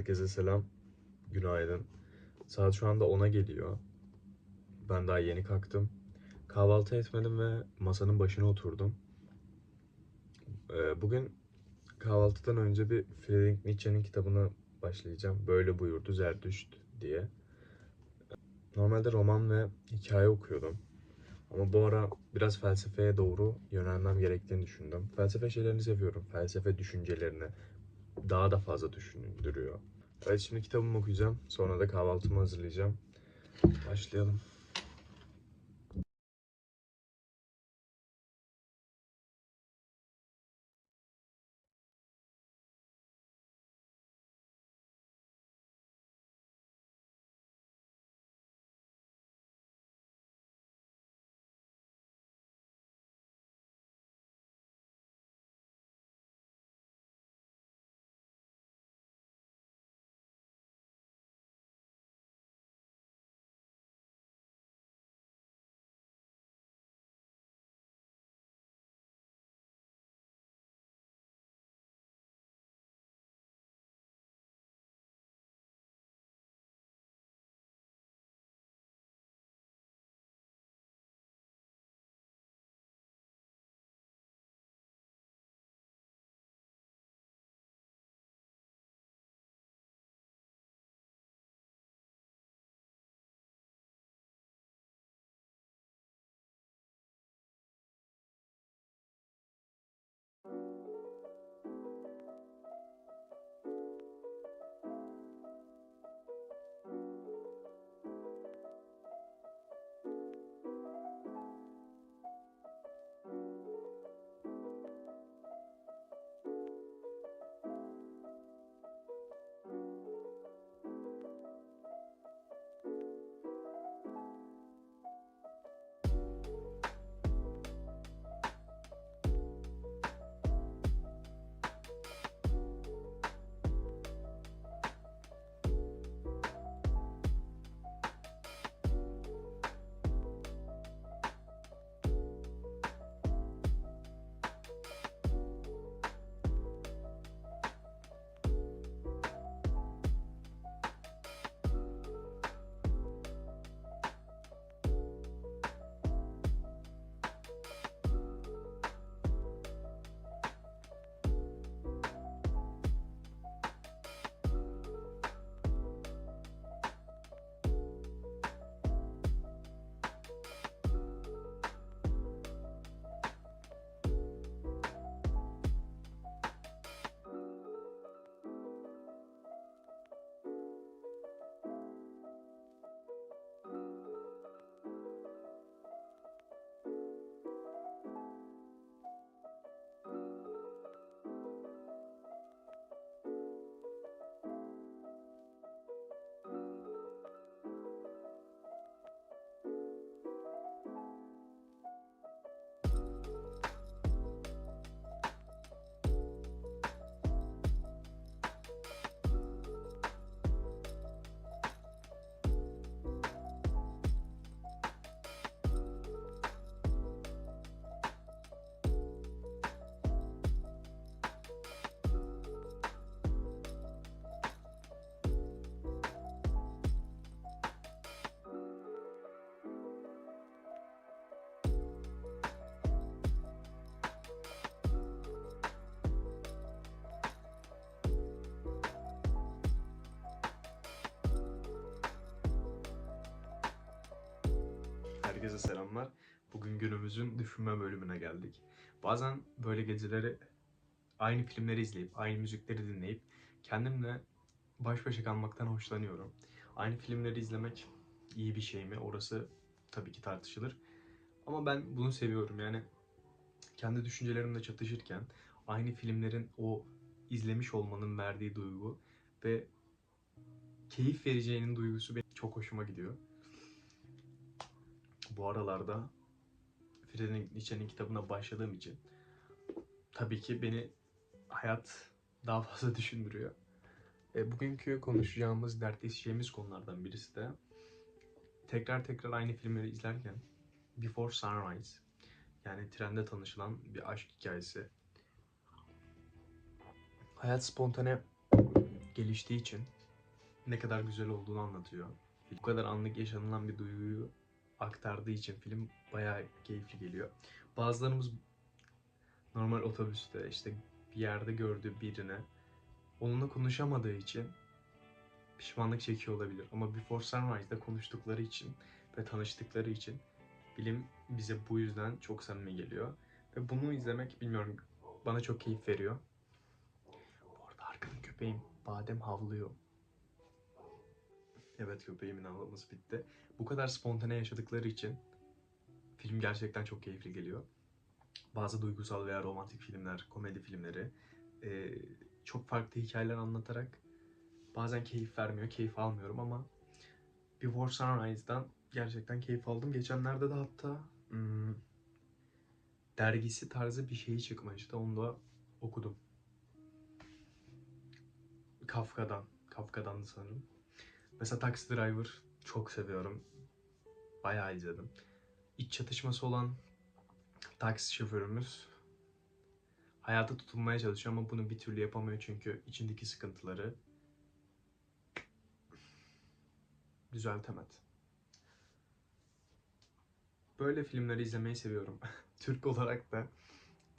Herkese selam. Günaydın. Saat şu anda 10'a geliyor. Ben daha yeni kalktım. Kahvaltı etmedim ve masanın başına oturdum. Ee, Bugün kahvaltıdan önce bir Friedrich Nietzsche'nin kitabına başlayacağım. Böyle buyurdu Zerdüşt diye. Normalde roman ve hikaye okuyordum. Ama bu ara biraz felsefeye doğru yönelmem gerektiğini düşündüm. Felsefe şeylerini seviyorum. Felsefe düşüncelerini daha da fazla düşündürüyor. Evet şimdi kitabımı okuyacağım. Sonra da kahvaltımı hazırlayacağım. Başlayalım. Herkese selamlar. Bugün günümüzün düşünme bölümüne geldik. Bazen böyle geceleri aynı filmleri izleyip, aynı müzikleri dinleyip kendimle baş başa kalmaktan hoşlanıyorum. Aynı filmleri izlemek iyi bir şey mi? Orası tabii ki tartışılır. Ama ben bunu seviyorum. Yani kendi düşüncelerimle çatışırken aynı filmlerin o izlemiş olmanın verdiği duygu ve keyif vereceğinin duygusu benim çok hoşuma gidiyor. Bu aralarda Friedrich Nietzsche'nin kitabına başladığım için tabii ki beni hayat daha fazla düşündürüyor. E, bugünkü konuşacağımız, dertleşeceğimiz konulardan birisi de tekrar tekrar aynı filmleri izlerken Before Sunrise yani trende tanışılan bir aşk hikayesi. Hayat spontane geliştiği için ne kadar güzel olduğunu anlatıyor. Bu kadar anlık yaşanılan bir duyguyu aktardığı için film bayağı keyifli geliyor. Bazılarımız normal otobüste işte bir yerde gördüğü birine onunla konuşamadığı için pişmanlık çekiyor olabilir. Ama Before Sunrise'da konuştukları için ve tanıştıkları için film bize bu yüzden çok samimi geliyor. Ve bunu izlemek bilmiyorum bana çok keyif veriyor. Bu arada arkada köpeğim Badem havlıyor. Evet köpeğimin havlaması bitti. Bu kadar spontane yaşadıkları için film gerçekten çok keyifli geliyor. Bazı duygusal veya romantik filmler, komedi filmleri eee, çok farklı hikayeler anlatarak bazen keyif vermiyor, keyif almıyorum ama Before Sunrise'dan gerçekten keyif aldım. Geçenlerde de hatta hmm, dergisi tarzı bir şeyi çıkmıştı. Onu da okudum. Kafka'dan. Kafka'dan sanırım. Mesela Taxi Driver çok seviyorum. Bayağı izledim. İç çatışması olan taksi şoförümüz hayata tutunmaya çalışıyor ama bunu bir türlü yapamıyor çünkü içindeki sıkıntıları düzeltemedi. Böyle filmleri izlemeyi seviyorum. Türk olarak da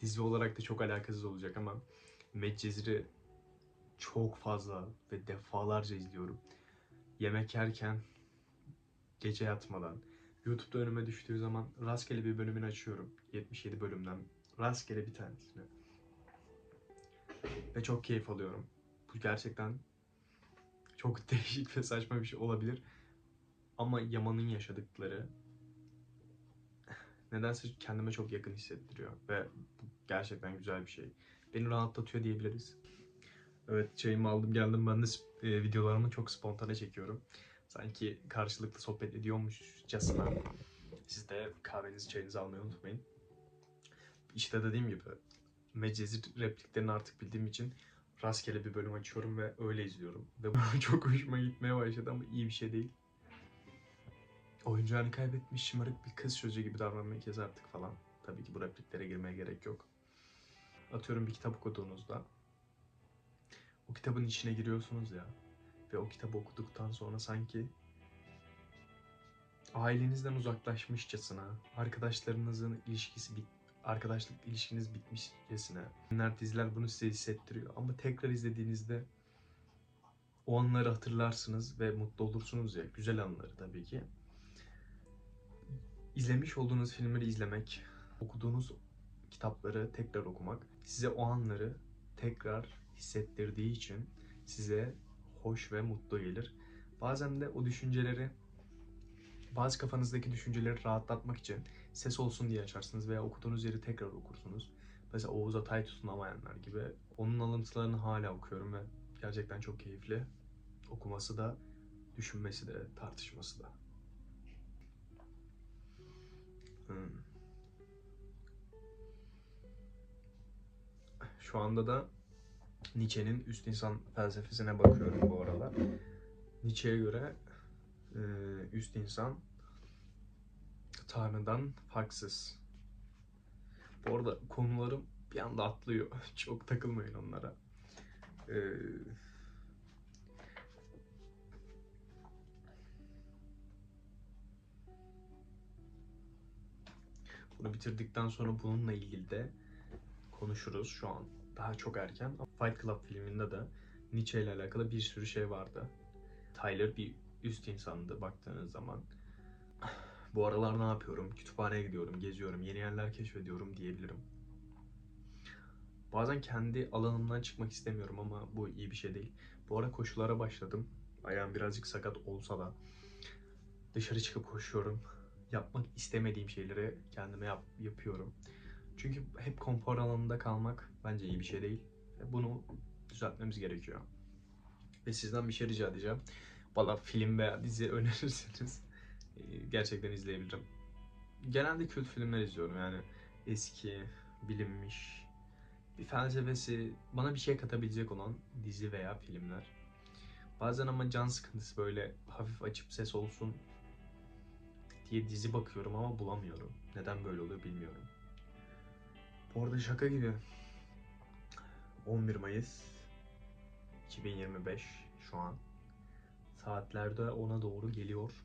dizi olarak da çok alakasız olacak ama Medcezir'i çok fazla ve defalarca izliyorum. Yemek yerken, gece yatmadan, YouTube'da önüme düştüğü zaman rastgele bir bölümünü açıyorum. 77 bölümden rastgele bir tanesini. Ve çok keyif alıyorum. Bu gerçekten çok değişik ve saçma bir şey olabilir. Ama Yaman'ın yaşadıkları nedense kendime çok yakın hissettiriyor. Ve gerçekten güzel bir şey. Beni rahatlatıyor diyebiliriz. Evet çayımı aldım geldim. Ben de e, videolarımı çok spontane çekiyorum. Sanki karşılıklı sohbet ediyormuşçasına. Siz de kahvenizi çayınızı almayı unutmayın. İşte dediğim gibi Medcezir repliklerini artık bildiğim için rastgele bir bölüm açıyorum ve öyle izliyorum. Ve bu çok hoşuma gitmeye başladı ama iyi bir şey değil. Oyuncağını kaybetmiş şımarık bir kız çocuğu gibi davranmayı kes artık falan. Tabii ki bu repliklere girmeye gerek yok. Atıyorum bir kitap okuduğunuzda o kitabın içine giriyorsunuz ya ve o kitabı okuduktan sonra sanki ailenizden uzaklaşmışçasına, arkadaşlarınızın ilişkisi bit arkadaşlık ilişkiniz bitmişçesine. Filmler, diziler bunu size hissettiriyor ama tekrar izlediğinizde o anları hatırlarsınız ve mutlu olursunuz ya. Güzel anları tabii ki. İzlemiş olduğunuz filmleri izlemek, okuduğunuz kitapları tekrar okumak size o anları tekrar hissettirdiği için size hoş ve mutlu gelir. Bazen de o düşünceleri bazı kafanızdaki düşünceleri rahatlatmak için ses olsun diye açarsınız veya okuduğunuz yeri tekrar okursunuz. Mesela Oğuz Atay tutunamayanlar gibi. Onun alıntılarını hala okuyorum ve gerçekten çok keyifli. Okuması da, düşünmesi de, tartışması da. Hmm. Şu anda da Nietzsche'nin üst insan felsefesine bakıyorum bu aralar. Nietzsche'ye göre e, üst insan Tanrı'dan farksız. Bu arada konularım bir anda atlıyor. Çok takılmayın onlara. Ee, bunu bitirdikten sonra bununla ilgili de konuşuruz şu an. Daha çok erken. Fight Club filminde de Nietzsche ile alakalı bir sürü şey vardı. Tyler bir üst insandı baktığınız zaman. Bu aralar ne yapıyorum? Kütüphaneye gidiyorum, geziyorum, yeni yerler keşfediyorum diyebilirim. Bazen kendi alanımdan çıkmak istemiyorum ama bu iyi bir şey değil. Bu ara koşulara başladım. Ayağım birazcık sakat olsa da dışarı çıkıp koşuyorum. Yapmak istemediğim şeyleri kendime yap- yapıyorum. Çünkü hep konfor alanında kalmak bence iyi bir şey değil. Bunu düzeltmemiz gerekiyor. Ve sizden bir şey rica edeceğim. Bana film veya dizi önerirseniz e, gerçekten izleyebilirim. Genelde kült filmler izliyorum yani eski, bilinmiş, bir felsefesi, bana bir şey katabilecek olan dizi veya filmler. Bazen ama can sıkıntısı böyle hafif açıp ses olsun diye dizi bakıyorum ama bulamıyorum. Neden böyle oluyor bilmiyorum. Bu arada şaka gibi 11 Mayıs 2025 şu an. Saatlerde 10'a doğru geliyor.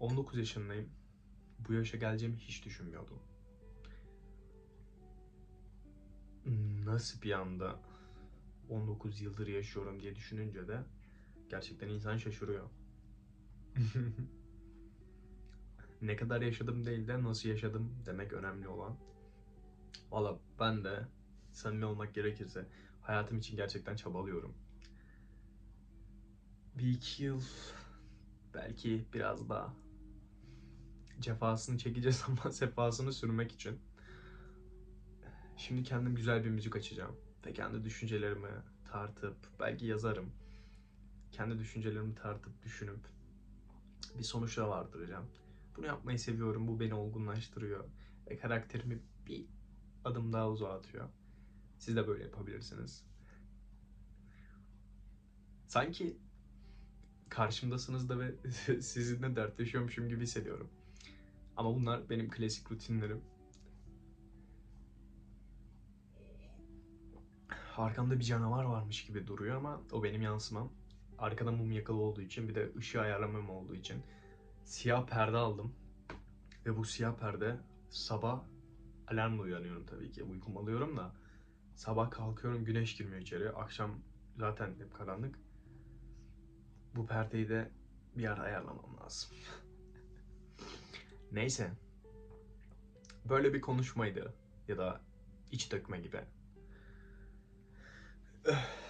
19 yaşındayım. Bu yaşa geleceğimi hiç düşünmüyordum. Nasıl bir anda 19 yıldır yaşıyorum diye düşününce de gerçekten insan şaşırıyor. ne kadar yaşadım değil de nasıl yaşadım demek önemli olan. Valla ben de samimi olmak gerekirse hayatım için gerçekten çabalıyorum. Bir iki yıl belki biraz daha cefasını çekeceğiz ama sefasını sürmek için. Şimdi kendim güzel bir müzik açacağım ve kendi düşüncelerimi tartıp belki yazarım. Kendi düşüncelerimi tartıp düşünüp bir sonuçla vardıracağım. Bunu yapmayı seviyorum. Bu beni olgunlaştırıyor ve karakterimi bir adım daha uzağa atıyor. Siz de böyle yapabilirsiniz. Sanki karşımdasınız da ve sizinle dertleşiyormuşum gibi hissediyorum. Ama bunlar benim klasik rutinlerim. Arkamda bir canavar varmış gibi duruyor ama o benim yansımam. Arkada mum yakalı olduğu için bir de ışığı ayarlamam olduğu için siyah perde aldım. Ve bu siyah perde sabah alarmla uyanıyorum tabii ki. Uykum alıyorum da sabah kalkıyorum güneş girmiyor içeri. Akşam zaten hep karanlık. Bu perdeyi de bir ara ayarlamam lazım. Neyse. Böyle bir konuşmaydı ya da iç dökme gibi. Öh.